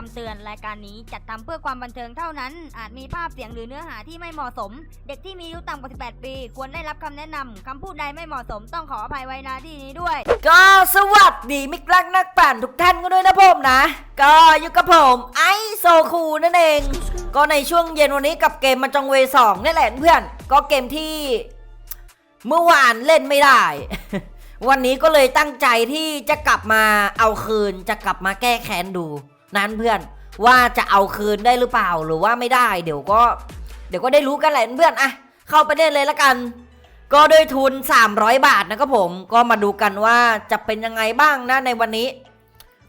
คำเตือนรายการนี้จัดทำเพื่อความบันเทิงเท่านั้น อาจมีภาพเสียงหรือเนื้อหาที่ไม่เหมาะสม เด็กที่มีอายุต่ำกว่า 18 ปี ควรได้รับคำแนะนำคำพูดใดไม่เหมาะสมต้องขออภัยไว้ณที่นี้ด้วย ก็สวัสดีมิตรรักนักปั่นทุกท่านกันด้วยนะผมนะ ก็อยู่กับผมไอโซคูนั่นเอง ก็ในช่วงเย็นวันนี้กับเกมมาจองเวสองนี่แหละเพื่อน ก็เกมที่ เมื่อวานเล่นไม่ได้ วันนี้ก็เลยตั้งใจที่จะกลับมาเอาคืนจะกลับมาแก้แค้นดู นั้นเพื่อนว่าจะเอาคืนได้หรือเปล่าหรือว่าไม่ได้ เดี๋ยวก็ เดี๋ยวก็ได้รู้กันแหละเพื่อนอะเข้าไปเล่นเลยละกัน ก็ด้วยทุน 300 บาทนะครับผมก็มาดูกันว่าจะเป็นยังไงบ้างนะในวันนี้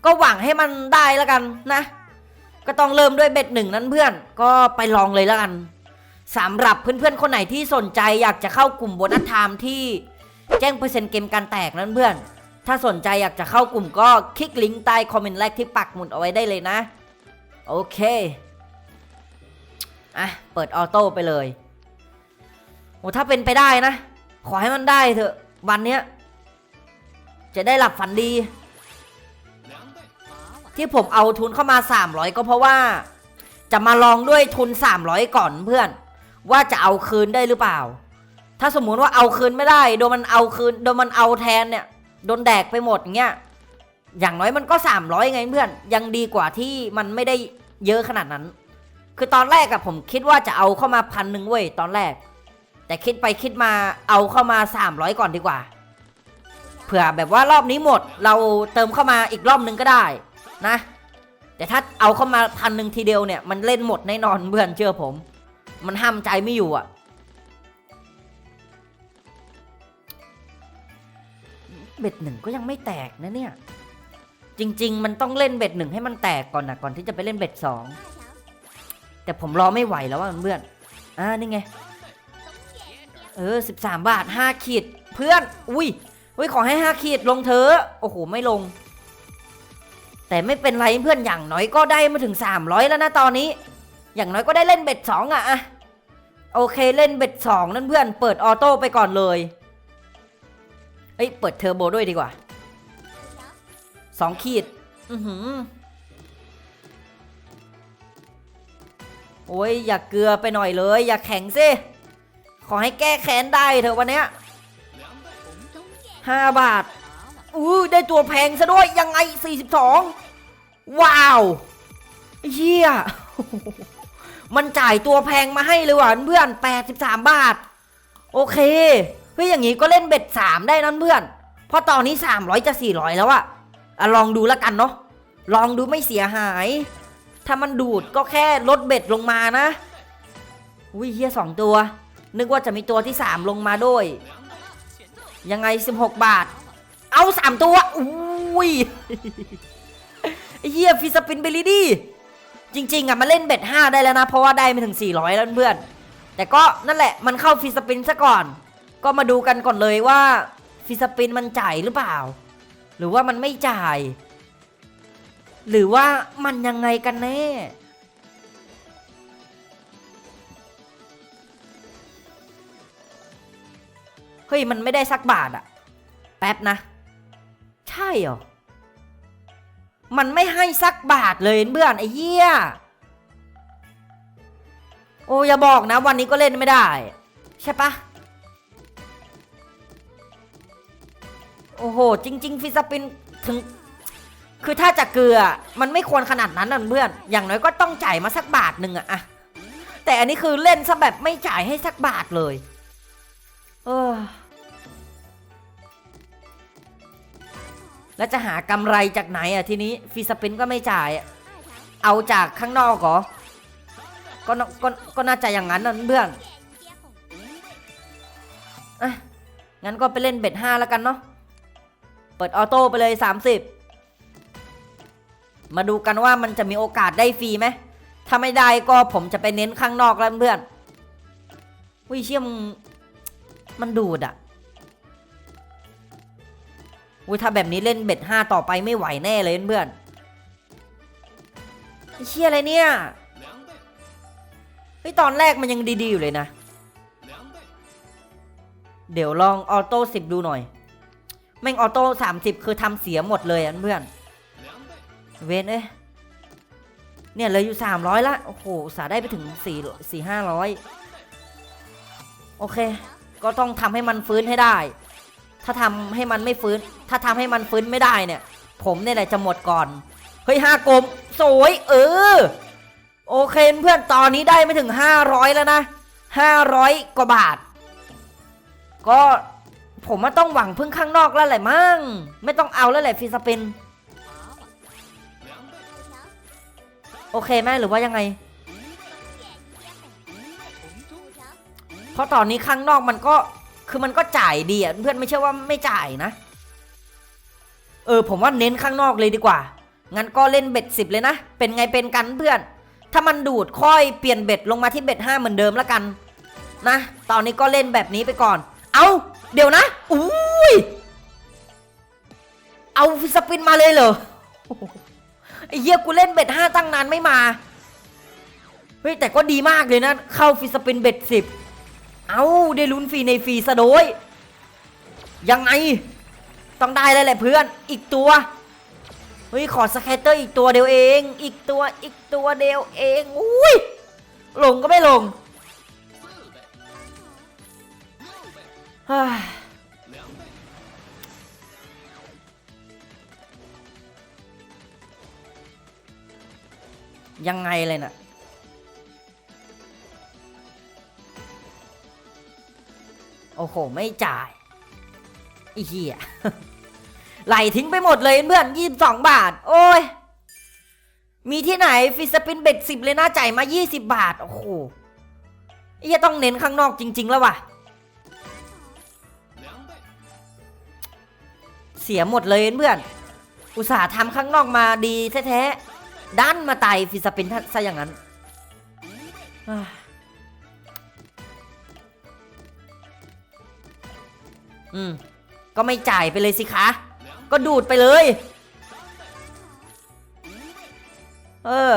ก็หวังให้มันได้ล้วกันนะ ก็ต้องเริ่มด้วยเบ็ดหนึ่งนั้นเพื่อน ก็ไปลองเลยล้วกันสำหรับเพื่อนๆคนไหนที่สนใจอยากจะเข้ากลุ่มโบนัสไทม์ที่แจ้งเปอร์เซ็นต์เกมการแตกนั้นเพื่อน ถ้าสนใจอยากจะเข้ากลุ่มก็คลิกลิงก์ใต้คอมเมนต์แรกที่ปักหมุดเอาไว้ได้เลยนะ โอเค อะ เปิดออโต้ไปเลยโอ้ถ้าเป็นไปได้นะ ขอให้มันได้เถอะวันเนี้ย จะได้หลับฝันดี ที่ผมเอาทุนเข้ามา 300 ก็เพราะว่า จะมาลองด้วยทุน 300 ก่อนเพื่อน ว่าจะเอาคืนได้หรือเปล่า ถ้าสมมุติว่าเอาคืนไม่ได้ โดนมันเอาคืน โดนมันเอาแทนเนี่ย โดนแดกไปหมดเงี้ยอย่างน้อยมันก็ 300 ไงเพื่อน ยังดีกว่าที่มันไม่ได้เยอะขนาดนั้น คือตอนแรกอะผมคิดว่าจะเอาเข้ามาพันหนึ่งเว้ยตอนแรก แต่คิดไปคิดมาเอาเข้ามา 300 ก่อนดีกว่า เผื่อแบบว่ารอบนี้หมดเราเติมเข้ามาอีกรอบนึงก็ได้นะ แต่ถ้าเอาเข้ามาพันหนึ่งทีเดียวเนี่ยมันเล่นหมดแน่นอนเพื่อนเชื่อผม มันห้ามใจไม่อยู่อะ เบ็ดหนึ่งก็ยังไม่แตกนะเนี่ย จริง ๆ มันต้องเล่นเบ็ดหนึ่งให้มันแตกก่อนนะก่อนที่จะไปเล่นเบ็ดสองแต่ผมรอไม่ไหวแล้วว่าเพื่อนอ่านี่ไง เออสิบสามบาทห้าขีด เพื่อน อุ้ยอุ้ยขอให้ห้าขีดลงเถอะโอ้โหไม่ลง แต่ไม่เป็นไรเพื่อนอย่างน้อยก็ได้มาถึง300แล้วนะตอนนี้ อย่างน้อยก็ได้เล่นเบ็ดสองอะอะโอเคเล่นเบ็ดสองนั่นเพื่อน เปิดออโต้ไปก่อนเลย อ้ยเปิดเทอร์โบด้วยดีกว่าสองขีด อือหือ โอ้ยอย่าเกลือไปหน่อยเลย อย่าแข็งสิขอให้แก้แค้นได้เถอะวันนี้ห้าบาทอู้ได้ตัวแพงซะด้วยยังไง 42 ว้าวเฮียมันจ่ายตัวแพงมาให้เลยว่ะเพื่อน 83 บาท โอเค ฮ้ยอย่างงี้ก็เล่นเบ็ด3ได้นั่นเพื่อน เพราะตอนนี้300จะ400แล้วอะอะลองดูล้วกันเนาะ ลองดูไม่เสียหาย ถ้ามันดูดก็แค่ลดเบ็ดลงมานะ อุ้ยเฮียสองตัว นึกว่าจะมีตัวที่3ลงมาด้วย ยังไง16บหกบาท เอาสามตัว อุ้ยเฮียฟิสปินไปลีดีจริง ๆอะมาเล่นเบ็ด5ได้แล้วนะ เพราะว่าได้มาถึง400แล้วเพื่อน แต่ก็นั่นแหละมันเข้าฟิสปินซะก่อน ก็มาดูกันก่อนเลยว่าฟิสปินมันจ่ายหรือเปล่า หรือว่ามันไม่จ่าย หรือว่ามันยังไงกันแน่เฮ้ยมันไม่ได้สักบาทอะแป๊บนะ ใช่เหรอ มันไม่ให้สักบาทเลยเพื่อนไอ้เหี้ย โอ้อย่าบอกนะ วันนี้ก็เล่นไม่ได้ ใช่ปะ โอ้โห จริง ๆ ฟิสปินถึง คือถ้าจะเกลือมันไม่ควรขนาดนั้นนะเพื่อน อย่างน้อยก็ต้องจ่ายมาสักบาทหนึ่งอะอะแต่อันนี้คือเล่นซะแบบไม่จ่ายให้สักบาทเลย เออ แล้วจะหากำไรจากไหนอะทีนี้ฟีสปินก็ไม่จ่าย เอาจากข้างนอกเหรอ ก็ก็ก็น่าจะอย่างนั้นนะเพื่อนอะงั้นก็ไปเล่นเบ็ดห้าแล้วกันเนาะ ปิดออโต้ไปเลย 30 มาดูกันว่ามันจะมีโอกาสได้ฟรีไหม ถ้าไม่ได้ก็ผมจะไปเน้นข้างนอกแล้วเพื่อนวิเชี่ยมมันดูดอะอุ้ยถ้าแบบนี้เล่นเบ็ดห้าต่อไปไม่ไหวแน่เลยเพื่อนเชี่ยอะไรเนี่ยเฮ้ยตอนแรกมันยังดีๆอยู่เลยนะ เดี๋ยวลองออโต้สิบดูหน่อย แม่งออโต้สามสิบคือทำเสียหมดเลยอะเพื่อน เวนเอ้ยเนี่ยเลยอยู่300ละ โอ้โหสาได้ไปถึง4 4 500โอเค ก็ต้องทำให้มันฟื้นให้ได้ ถ้าทำให้มันไม่ฟื้น ถ้าทำให้มันฟื้นไม่ได้เนี่ย ผมเนี่ยแหละจะหมดก่อน เฮ้ยห้ากลมสวยเออ โอเคเพื่อนตอนนี้ได้ไม่ถึง500แล้วนะ500กว่าบาท ก็ ผมว่าต้องหวังพึ่งข้างนอกแล้วแหละมั้งไม่ต้องเอาแล้วแหละฟรีสปิน โอเคไหมหรือว่ายังไง เพราะตอนนี้ข้างนอกมันก็คือมันก็จ่ายดีอะเพื่อนไม่ใช่ว่าไม่จ่ายนะ เออ ผมว่าเน้นข้างนอกเลยดีกว่า งั้นก็เล่นเบ็ดสิบเลยนะ เป็นไงเป็นกันเพื่อน ถ้ามันดูดค่อยเปลี่ยนเบ็ดลงมาที่เบ็ดห้าเหมือนเดิมแล้วกัน นะ ตอนนี้ก็เล่นแบบนี้ไปก่อน เอาเดี๋ยวนะอุ้ยเอาฟิสปินมาเลยเหรอไอ้เหี้ยกูเล่นเบ็ดห้าตั้งนานไม่มาเฮ้ยแต่ก็ดีมากเลยนะ เข้าฟิสปินเบ็ดสิบเอาได้ลุ้นฟรีในฟรีซะโดยยังไง ต้องได้แล้วแหละเพื่อนอีกตัวเฮ้ยขอสแคตเตอร์อีกตัวเดียวเอง อีกตัวอีกตัวเดียวเองอุ้ยลงก็ไม่ลง ยังไงเลยน่ะโอ้โห ไม่จ่ายไอีเหี้ยไหลทิ้งไปหมดเลยเพื่อนยี่สิบสองบาท โอ้ย มีที่ไหนฟิสปินเบ็ดสิบเลยนะจ่ายมายี่สิบบาท โอ้โหไอ้เหี้ยต้องเน้นข้างนอกจริง ๆ แล้วว่ะ เสียหมดเลยเพื่อน อุตส่าห์ทำข้างนอกมาดีแท้ๆดันมาไต่ฟิสปินซะอย่างนั้นอืม ก็ไม่จ่ายไปเลยสิคะ ก็ดูดไปเลย เออ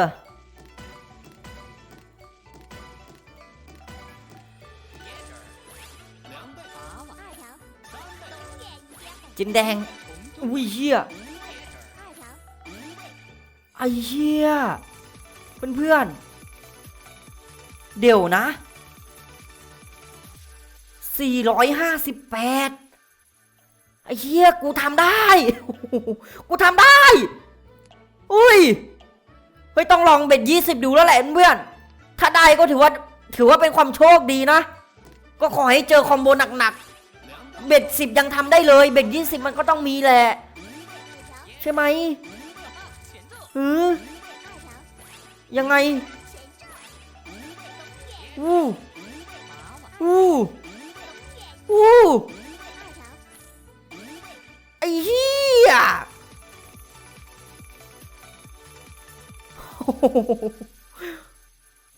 จินแดง อุ้ยเหี้ยไอเหี้ยเพื่อนๆ เดี๋ยวนะ 458 ไอ้เหี้ย กูทำได้ กูทำได้ อุ้ย เฮ้ย ต้องลองเบ็ดยี่สิบดูแล้วแหละเพื่อนถ้าได้ก็ถือว่า ถือว่าเป็นความโชคดีนะ ก็ขอให้เจอคอมโบหนักๆ เบ็ดสิบยังทำได้เลย เบ็ดยี่สิบมันก็ต้องมีแหละ ใช่ไหมหือยังไงอู้อู้อู้ไอ้เหี้ย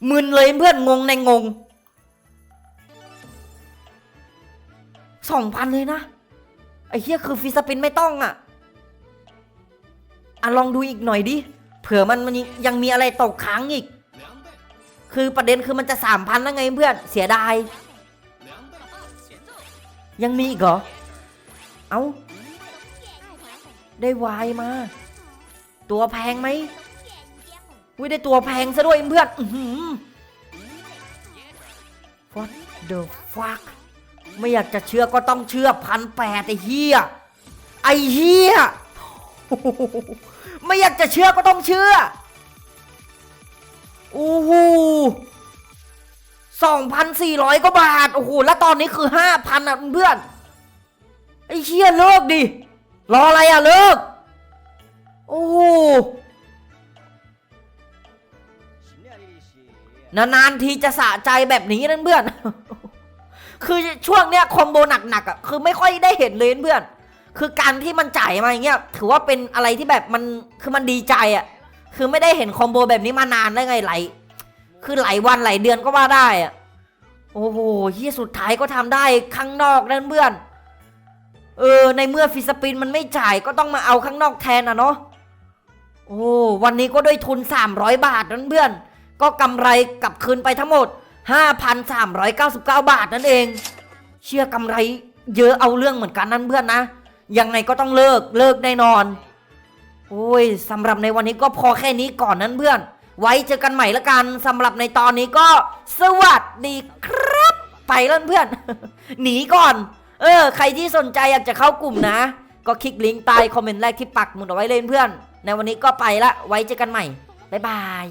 มึนเลยเพื่อนงงในงง สองพันเลยนะ ไอ้เหี้ยคือฟิสปินไม่ต้องอะ อะลองดูอีกหน่อยดิ เผื่อมันมันยังมีอะไรตกค้างอีก คือประเด็นคือมันจะสามพันแล้วไงเพื่อน เสียดาย ยังมีอีกเหรอ เอา้า ได้วายมา ตัวแพงไหมวิได้ตัวแพงซะด้วยเพื่อนอื้อหือ What the fuck ไม่อยากจะเชื่อก็ต้องเชื่อพันแปดไอ้เหี้ยไอ้เหี้ยไม่อยากจะเชื่อก็ต้องเชื่อโอ้โหสองพันสี่ร้อยกว่าบาท โอ้โห แล้วตอนนี้คือห้าพันอะเพื่อน ไอ้เชี่ยเลิกดิ รออะไรอะเลิก โอ้โห นานๆทีจะสะใจแบบนี้นั่นเพื่อน คือช่วงเนี้ยคอมโบหนักๆอะคือไม่ค่อยได้เห็นเลยเพื่อน คือการที่มันจ่ายมาอย่างเงี้ยถือว่าเป็นอะไรที่แบบมันคือมันดีใจอะคือไม่ได้เห็นคอมโบแบบนี้มานานได้ไงไหลายคือหลายวันหลายเดือนก็ว่าได้อะโอ้โหเฮียสุดท้ายก็ทำได้ข้างนอกนั่นเพื่อน เออ ในเมื่อฟิสปินมันไม่จ่ายก็ต้องมาเอาข้างนอกแทนอะเนาะโอ้วันนี้ก็ด้วยทุน 300 บาทนั่นเพื่อน ก็กำไรกลับคืนไปทั้งหมด 5,399 บาทนั่นเอง เชื่อกำไรเยอะเอาเรื่องเหมือนกันนั่นเพื่อนนะ ยังไงก็ต้องเลิกเลิกแน่นอน โอ้ยสำหรับในวันนี้ก็พอแค่นี้ก่อนนั้นเพื่อน ไว้เจอกันใหม่ละกันสำหรับในตอนนี้ก็สวัสดีครับ ไปแล้วเพื่อน หนีก่อน เออ ใครที่สนใจอยากจะเข้ากลุ่มนะ ก็คลิกลิงก์ใต้คอมเมนต์แรกที่ปักหมุดเอาไว้เลยเพื่อน ในวันนี้ก็ไปละไว้เจอกันใหม่บ๊ายบาย